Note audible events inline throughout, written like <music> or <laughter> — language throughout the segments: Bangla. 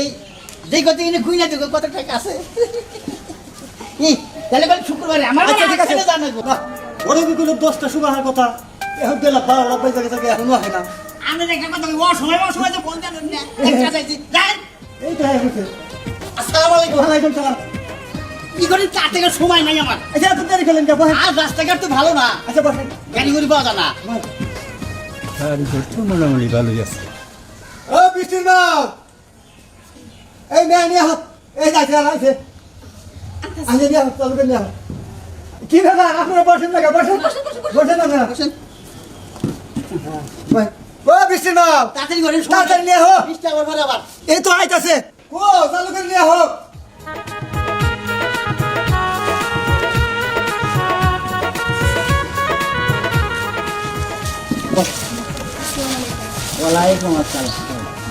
এই যে কত এনে খুঁজে দেখো কত টাকা আছে। এই তাহলে বল শুক্রবারে আমার আচ্ছা ঠিক আছে। জানাব ওরে বিগুলো দশটা শুভার কথা। এখন দিলাম বারো লাখ পয়সা গেছে এখনও হয় না। আমি একটা কথা ও সময় ও সময় তো ফোন জানেন না। একটা চাইছি। যাই। এই তো হয়ে আসসালামু আলাইকুম। ওয়ালাইকুম সালাম। কি করে থেকে সময় নাই আমার। আচ্ছা এত দেরি করলেন কে আর রাস্তাঘাট তো ভালো না। আচ্ছা বসেন। গাড়ি গুড়ি পাওয়া যায় না। আর তো মোটামুটি ভালোই আছে। ও বৃষ্টির বাপ এই মেয়ে নিয়ে হোক এই যাইছে আইছে আইছে নিয়ে হোক চালু করে কি ব্যাপার? আপনারা বসেন না? বসেন। বসেন আপনারা বসেন। বসেন। ও বৃষ্টির বাপ তাড়াতাড়ি করে তাড়াতাড়ি নিয়ে হোক বিশটা আবার পরে আবার। এই তো আইতাছে। ও চালু করে নিয়ে হোক ওয়ালাইকুম আসসালাম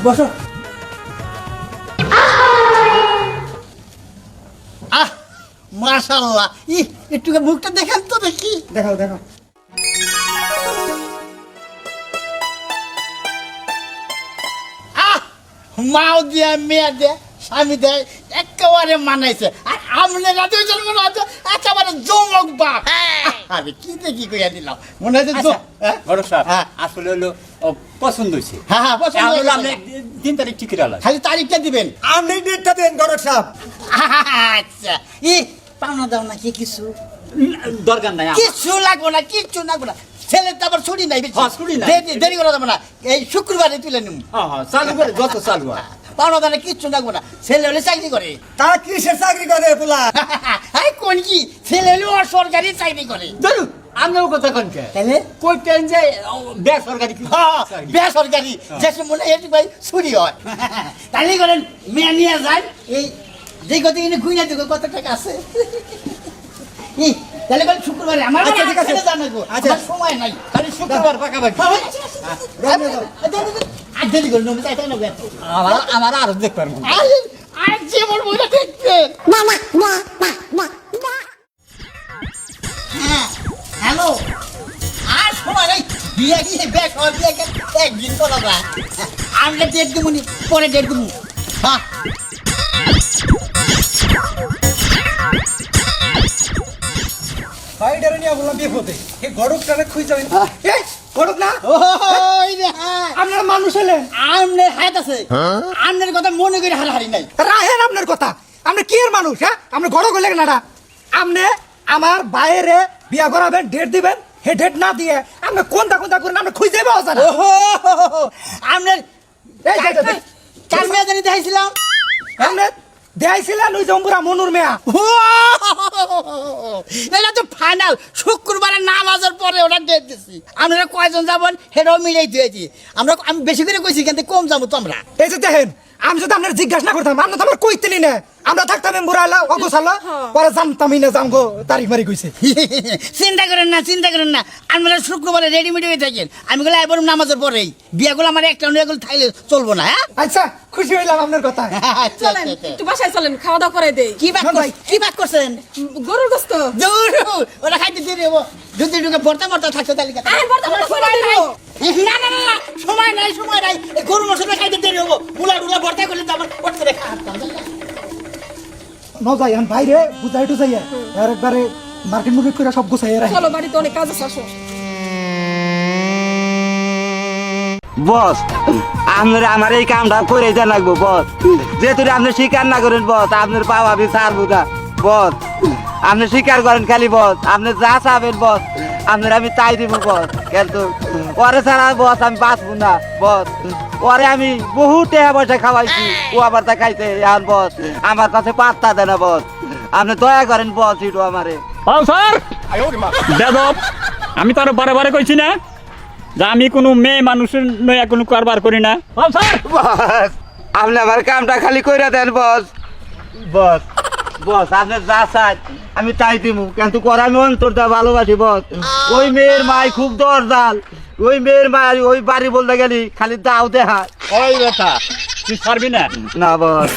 বসো। মাশাআল্লাহ। ই একটু মুখটা দেখেন তো দেখি। দেখাও দেখাও। আহ মাও দিয়ে মেয়ে দিয়ে স্বামী দেয় একেবারে মানাইছে। আর আমনেরা দুইজন মনে হচ্ছে একেবারে জমক বাপ। আমি কি দেখি কইয়া দিলাম? মনে হচ্ছে আচ্ছা, হ্যাঁ? বড় সাহেব হ্যাঁ। আসলে হলো ও, পছন্দ হয়েছে। হ্যাঁ হ্যাঁ পছন্দ হলো। আপনি তিন তারিখ ঠিক করে আলাদা। খালি তারিখটা দিবেন। আপনি ডেটটা দেন গরক সাহেব আচ্ছা। ই পাওনা দাও না কি কিছু? দরকার নাই। কিচ্ছু লাগবো না কিচ্ছু লাগবো না। ছেলের তো আবার ছুটি নাই। হ্যাঁ, ছুটি নাই। দেরি- করা যাবে না। এই শুক্রবারে তুলে নিব হ্যাঁ হ্যাঁ চালু করে যত চালু পাওনা দাও না কিচ্ছু লাগবো না। ছেলে হলে চাকরি করে। তারা কিসের চাকরি করে পোলা আরে <laughs> কোন কি? ছেলে হলে ওর সরকারি চাকরি করে। ধরুন আমরাও কথা কনকে তাহলে? কইতেন যে বেসরকারি কি? হ্যাঁ, বেসরকারি। যে মনে এটি ভাই ছুটি হয়। <laughs> তাহলে করেন মেয়ে নিয়ে যান। এই যে কত কিনে খুঁজে দেখো কত টাকা আছে? তাহলে বল শুক্রবারে আমার আচ্ছা, ঠিক আছে। জানাব আচ্ছা। সময় নাই খালি শুক্রবার পাকাপাকি বাবা, আর দেরি করে নেব, তাই না আমার আমার আরও দেখতে পারব হ্যাঁ, হ্যালো। আর সময় নাই। বিয়ে একদিন করা যায় আমরা ডেট দেবো নি পরে ডেট দেবো হ্যাঁ বাইডারে নিয়ে বললাম বিপদে। এই গরকটারে খুঁজে যাবেন এই গরক না। ওই রে হ্যাঁ মানুষ হলেন আমনের হাত আছে। আমনের কথা মনে করে হারাহারি নাই। রাহেন আপনার কথা। আপনি কি এর মানুষ হ্যাঁ? আপনি না। আমার বাইরে বিয়া করাবেন ডেট দিবেন হে ডেট না দিয়ে আপনি কোনটা কোনটা করেন আপনি খুঁজে পাওয়া যায় না। ওহো আমনের এই, এই, এই, এই। চার মেয়ে জানি দেখাইছিলাম। আপনি দেখাইছিলেন ওই জম্বুরা মনুর মেয়া? এটা তো ফাইনাল শুক্রবারের নামাজের পরে ওরা ডেট দিছি। আমরা কয়জন যাবেন সেটাও মিলাই দিয়েছি। আমরা আমি বেশি করে কইছি কিন্তু কম যাব তো আমরা। এই যে দেখেন আমি যদি আপনার জিজ্ঞাসা না করতাম আপনি তো আমার কইতেনি না। আমরা থাকতাম বুড়াইলা অগোছালো পরে জানতামই না জানগো তারিখ মারি কইছে <laughs> চিন্তা করেন না চিন্তা করেন না। আমরা শুক্রবারে রেডিমেড হয়ে থাকেন। আমি গুলো এবার নামাজের পরেই। বিয়াগুলো আমার একটা অন্য এগুলো থাইলে চলবো না হ্যাঁ? আচ্ছা খুশি হইলাম আপনার কথা। <laughs> আচ্ছা, চলেন আচ্ছা, আচ্ছা। একটু বাসায় চলেন খাওয়া দাওয়া করে দেই। কি বাক ভাই। কি বাক করছেন? গরুর গোস্ত। দূর ওরা খাইতে দিয়ে দেবো যদি ঢুকে ভর্তা ভর্তা থাকছে তালিকা। না না না সময় নাই সময় নাই। গরু মশলা খাইতে দেরি হব। টুলা ভর্তা করলে তো আমার করে খাওয়া ন যাই এখন বাইরে বুঝাই টুজাইয়া। আর একবারে মার্কেট মুর্কেট করে সব গুছাই রাখি। চলো বাড়িতে অনেক কাজ আছে আসো বস আপনার আমার এই কামটা করে দেন লাগবো বস। যেহেতু আপনি স্বীকার না করেন বস আপনার পাওয়া আমি ছাড়বো না বস আপনি স্বীকার করেন খালি বস। আপনি যা চাবেন বস। আপনার আমি তাই দিব বস। কিন্তু পরে ছাড়া বস আমি বাঁচবো না বস। পরে আমি বহু টাকা পয়সা খাওয়াইছি ও আবার তা খাইছে এখন বস আমার কাছে পাত্তা দেয় না বস। আপনি দয়া করেন বস একটু আমারে। পাও স্যার! বেদব আমি তো আরও বারে বারে কইছি না যে আমি কোনো মেয়ে মানুষের নয়া কোনো কারবার করি না। পাও স্যার! বস আপনি আমার কামটা খালি কইরা দেন বস। বস। বস আপনি যা চাই আমি তাই দিমু কিন্তু করে আমি অন্তরটা ভালোবাসি বস ওই মেয়ের মাই খুব দরজাল। ওই মেয়ের মাই ওই বাড়ি বলতে গেলি খালি দাও দেহা। ওই কথা তুই ছাড়বি না? না বস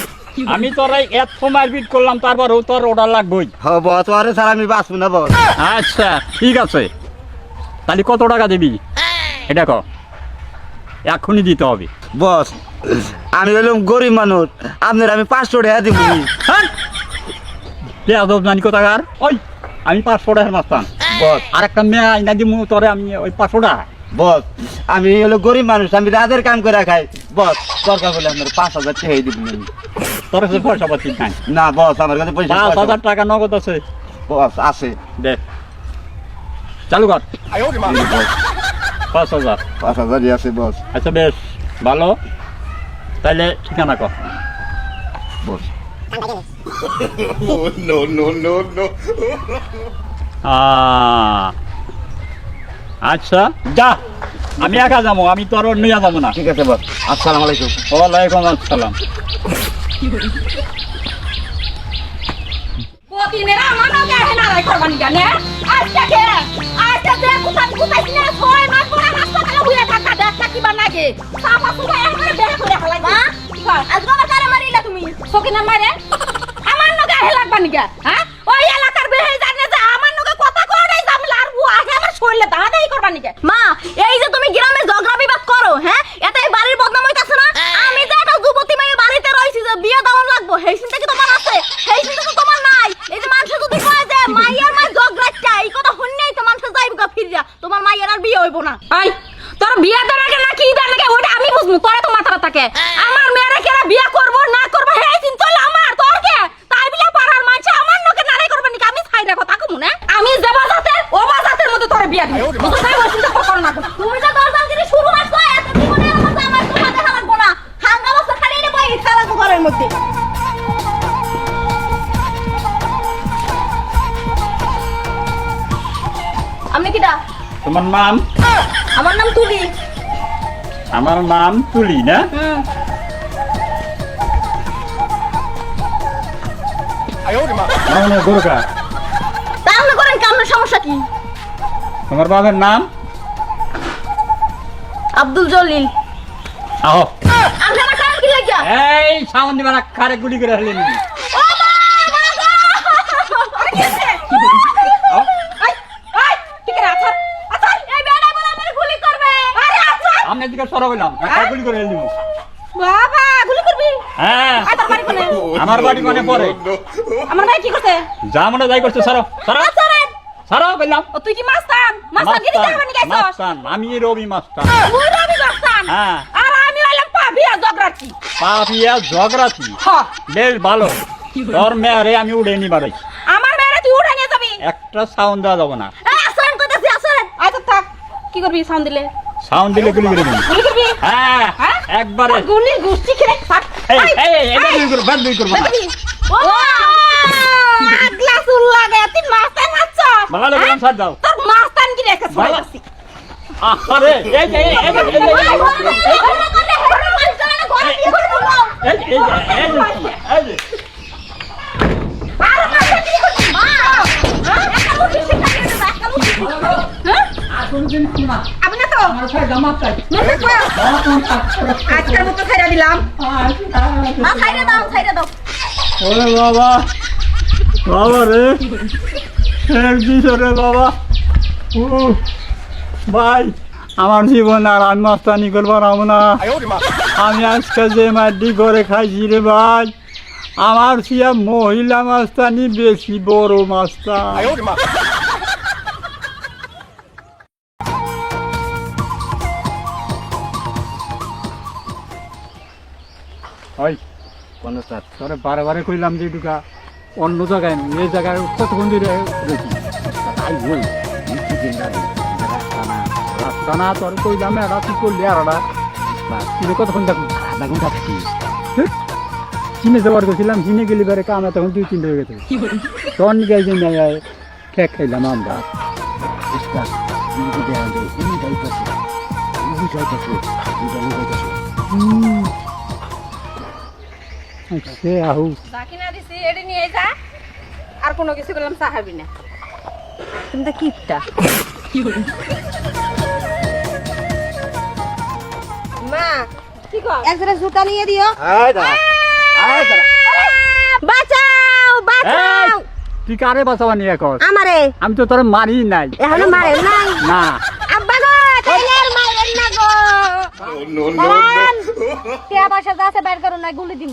আমি তোর এত বিট করলাম তারপরেও তোর অর্ডার লাগবেই। হ বস ওরে ছাড়া আমি বাঁচবো না বস আচ্ছা ঠিক আছে। তাহলে কত টাকা দিবি? এটা ক এখনই দিতে হবে। বস আমি হলাম গরিব মানুষ। আপনার আমি পাঁচশো টাকা দিব হ্যাঁ পেঁয়াজ জানি কোথাকার ওই আমি পাঁচশো টাকার মাস্তান। বস আর একটা মেয়ে আইনা দিমু তোরে আমি ওই পাঁচশো টাকা। বস আমি হলো গরিব মানুষ আমি রাতের কাম করে খাই। বস দরকার হলে আপনার পাঁচ হাজার টাকা দিব তোর কাছে পয়সা পাচ্ছি নাই। না বস আমার কাছে পয়সা পাঁচ হাজার টাকা নগদ আছে। বস আছে। দে। চালু কর। পাঁচ হাজার। পাঁচ হাজারই আছে বস। আচ্ছা বেশ। ভালো। তাইলে ঠিকানা কর। বস। আহ, আচ্ছা যা। আমি একা যাব আমি তোর নিয়ে যাব না। ঠিক আছে বস। আসসালামু আলাইকুম। ওয়ালাইকুম আসসালাম। প্রতিদিনের আমারও গায়ে নাড়াই করবানি জানে আজকে কে? আজকে যে কুতান কুতাইছি না ছয় মাস পরে হাসপাতালে থাকা দেখটা কিবা লাগে? সাপা সুপা একবারে বের করে ফেলাই মা? আজকে আমার কারে মারিলা তুমি সকিনা মারে আমার নগে হে? লাগবানি গা হ্যাঁ ওই এলাকার বেহে জানে যে আমার নগে কথা জামলা আর আগে আমার শরীরে দাঁড়াই করবানি গে মা এই যে তুমি গ্রামে ঝগড়া বিবাদ করো হ্যাঁ? এতে বাড়ির বদনাম হইতাছে না? আমি যে একটা যুবতী মেয়ে বাড়িতে রইছি যে বিয়ে দেওয়ার লাগবো সেই চিন্তা কি তোমার আছে? সেই চিন্তা তো তোমার নাই। এই যে মানুষ যদি কয় যে মাইয়ার মাই ঝগড়াটা এই কথা শুনলেই তো মানুষ যাইব গা ফিরিয়া। তোমার মাইয়ার আর বিয়ে হইব না। আই তোর বিয়ে দেওয়ার আগে না কি দেওয়ার আগে ওটা আমি বুঝব তোরে তো মাথাটা থাকে আমার মেয়েরা কেরা বিয়ে করব? তোমার নাম? আমার নাম তুলি। আমার নাম তুলি না? তাহলে করেন কি আপনার সমস্যা কি? তোমার বাবার নাম? আব্দুল জলিল। আহ। আমার এই গুলি করে হলেন ও মা বাবা আরে কি হচ্ছে আহ, আই আই ঠিক আছে আচ্ছা আচ্ছা এই বেড়া বলে আমারে গুলি করবে আরে দিকে সরা বললাম খারে গুলি করে বাবা গুলি করবি? হ্যাঁ। আই তোর বাড়ি কোনে? আমার বাড়ি কোনে পরে আমার ভাই কি করছে? যা মনে যাই করছে সরো সরো। আচ্ছা সরো বললাম। ও তুই কি মাস্তান মাস্তান গিরি মাস্তান করবি গাইছস মাস্তান আমি রবি মাস্তান ওই রবি মাস্তান হ্যাঁ। আর আমি হইলাম পাবিয়া জগরাটি পাপিয়া ঝগড়াছি হ্যাঁ বেশ ভালো। তোর মেয়ারে আমি উড়ে নিবারাই আমার মেয়েরা তুই উঠে নিয়ে যাবি? একটা সাউন্ড দেওয়া যাবে না। এই আসরেন কইতাছি আসরেন আচ্ছা থাক। কি করবি? সাউন্ড দিলে। সাউন্ড দিলে গুলি করে দিবি গুলি হ্যাঁ হ্যাঁ? একবারে গুলি গুষ্টি খেলে থাক এই এই এই, এবার দুই করব দুই করব ও আগলা চুল লাগে তুই মাস্তান হাচ্ছ ভালো করে ছাড় দাও তোর মাস্তান কি রেখে ভালো। ছড়াইতাছি আরে এই এই এই এই, এই, এই, এই, এই, এই, এই, এই যে, আপনি আজকের মতো ছাইরা দিলাম না ছাইরা দাও ছাইরা দাও ওরে বাবা বাবা রে শেষ দিছ রে বাবা ভাই আমার জীবন আর আমি মাস্তানি করব না আমি আজকে যে মাটি করে খাইছি রে ভাই আমার সিয়া মহিলা মাস্তানি বেশি বড় মাস্তান। ওই কোন স্যার তোরে বারে বারে কইলাম যে ঢুকা অন্য জায়গায় নয়, এই জায়গায় কতক্ষণ ধরে দেখি তাই দাদি রাস্তা না তোর কইলাম এরা তুই করলি আর ওরা তুই কতক্ষণ দেখুন আধা ঘণ্টা থাকি। চিনে যাওয়ার গেছিলাম চিনে গেলি বারে কামে তখন দুই তিনটে হয়ে গেছে। তখন গেছে খেক খাইলাম আমরা। দেয়া সে আহু বাকি না দিছি এডি নিয়ে যা। আর কোনো কিছু করলাম সাহাবি না। তুমি তো কিপটা। মা কি কর? এক জোড়া জুতা নিয়ে দিও। আয় দাঁড়া। আয় দাঁড়া। বাঁচাও বাঁচাও। তুই কারে বাঁচাবা নিয়ে কর আমারে। আমি তো তোর মারি নাই। এখনও মারে নাই। না। আব্বা গো তাইলে মারেন না গো। দাঁড়ান। টিয়া পয়সা যা আছে বের করো না গুলি দিন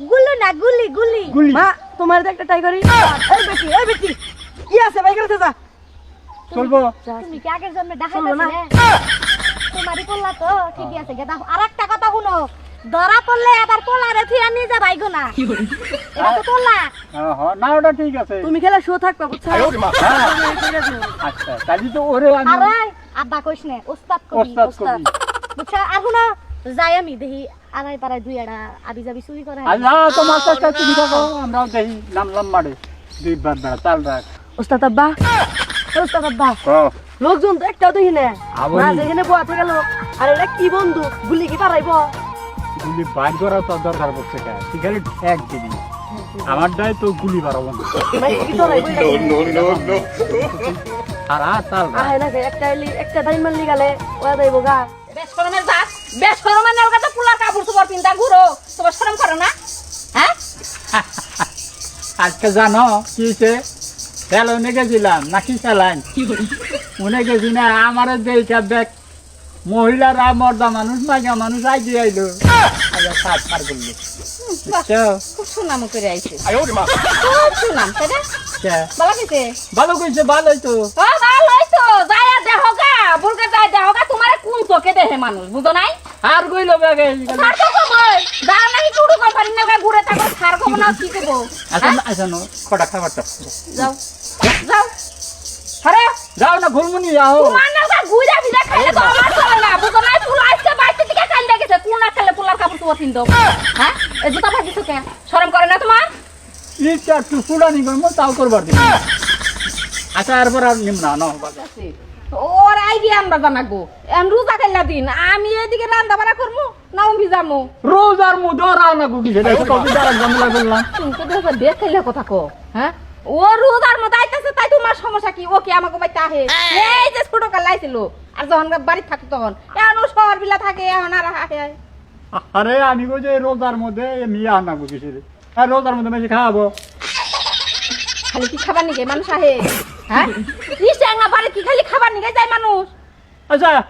গুলো। না গুলি গুলি। গুলি। মা তোমার একটা টাইগারি এই বেটি এই বেটি। কি আছে ভাই যা। চলবো। তুমি কি আগের জন্মে দেখাইছিলে তোমারই পড়লা তো ঠিকই আছে। গেদা আর একটা কথা শুনো। ধরা পড়লে আবার থিয়া নিয়ে যা ভাইগো না। এটা তো তোলা হ্যাঁ, হ্যাঁ, না ওটা ঠিক আছে। তুমি খেলা শো থাকবে বুঝছ? আচ্ছা তাহলে তো ওরে আমি আব্বা কইস নে ওস্তাদ কবি ওস্তাদ। বুঝছ আর শুনো যাই আমি দেখি আড়াই পাড়ায় দুই আড়া আবি যাবি চুরি করে আল্লাহ তোমার কাছে তুমি থাকো আমরাও দেখি নামলাম মারে। দুই বার বেড়া চাল রাখ। ওস্তাদ আব্বা ওস্তাদ আব্বা লোকজন তো একটাও দেখি না। মা যেখানে বয়া থেকে লোক আর এটা কি বন্ধু গুলি কি পারাইব? গুলি বাইর করা তো দরকার পড়ছে কে তুই খালি ঠেক দিবি। আমার দায় তো গুলি বাড়াবো না। মানে কি তোরাইব আর আর রাখ আহে না একটা একটা টাইম মারলি গেলে ওয়া যাইব গা। বেশ শরমের জাত বেশ নাও কথা পুলার কাপড় পিন্তা ঘুরো। তোমার শরম করো না হ্যাঁ? আজকে জানো কি হয়েছে খেলনে গেছিলাম নাকি চালান মনে গেছি না আমার দেখা দেখ। মহিলারা মর্দা মানুষ মাইয়া মানুষ আগে আইলো। আগে সাত পার করল? খুব সুনাম করে আইছে খুব সুনাম তাই না কইছে ভালো কইছে ভালোই তো ও ভালো হইতো যায়া দেহগা বুলকে যায় দেহগা তোমারে কোন চোখে দেহে মানুষ বুঝো নাই আর কইলো বেগে সার তো নাকি টুডু কর না ঘুরে থাকো সার কম না কি করব আচ্ছা আচ্ছা নো কটা খাবারটা যাও যাও আরে যাও না ঘুরমুনি যাও তোমার না ঘুরে ভিজা খাইলে তো আমার চলে না বুঝো নাই ফুল আইছে বাইতে দিকে কান্দে গেছে কোন না খেলে ফুলার কাপড় তো দাও হ্যাঁ এই জুতা তো কেন শরম করে না তোমার? ইচ্ছা একটু ফুলানি করব তাও করবার দিন আচ্ছা এরপর আর নিম না। ওর আইডিয়া আমরা জানাগো এম রোজা খাইলা দিন আমি এদিকে রান্না বাড়া করব না আমি যাব রোজ আর মু ধরাও না গুকি সেটা কবি দ্বারা করলাম তুমি তো দেখো খাইলে কথা কো হ্যাঁ? ও রোজার মতো আইতাছে তাই তোমার সমস্যা কি? ও কি আমাকে বাইতে আহে? এই যে ছোট কাল আইছিল। আর যখন বাড়ি থাকতো তখন এখন ও শহর বিলা থাকে এখন আর আহে। আরে আমি কই যে রোজার মধ্যে নিয়ে আনা গুকি সেটা আর রোজার মধ্যে বেশি খাওয়াবো। খালি কি খাবার নিগে? মানুষ আহে। হ্যাঁ? ইস্টাঙ্গা বাড়ি কি খালি খাবার নিগে যায় মানুষ? আচ্ছা।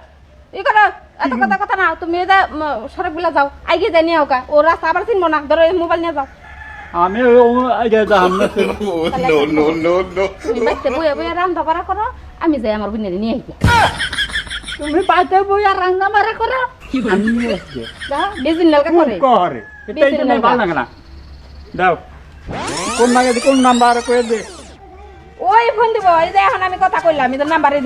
ই করো এত কথা কথা না তুমি যা সড়ক বিলা যাও। আইগে যাই নিয়ে হোকা ও রাস্তা আবার চিনবো না। ধরো এই মোবাইল নিয়ে যাও। আমি ও- আগে যাম না সে- তুমি বাইতে বইয়া বইয়া রান্না বাড়া করো। আমি যাই আমার বোনের নিয়ে আইগে। তুমি পাইতে বই আর রান্না মারা করো। আমি নিয়ে আসছি। যাও বেজিন লালকা করে? করে এটাই তো ভালো লাগে না। দাও। কোন নাগে কোন নাম্বার করে দে। ওই ফোন দিব এই যে এখন আমি কথা কইলাম আমি তো নাম্বারে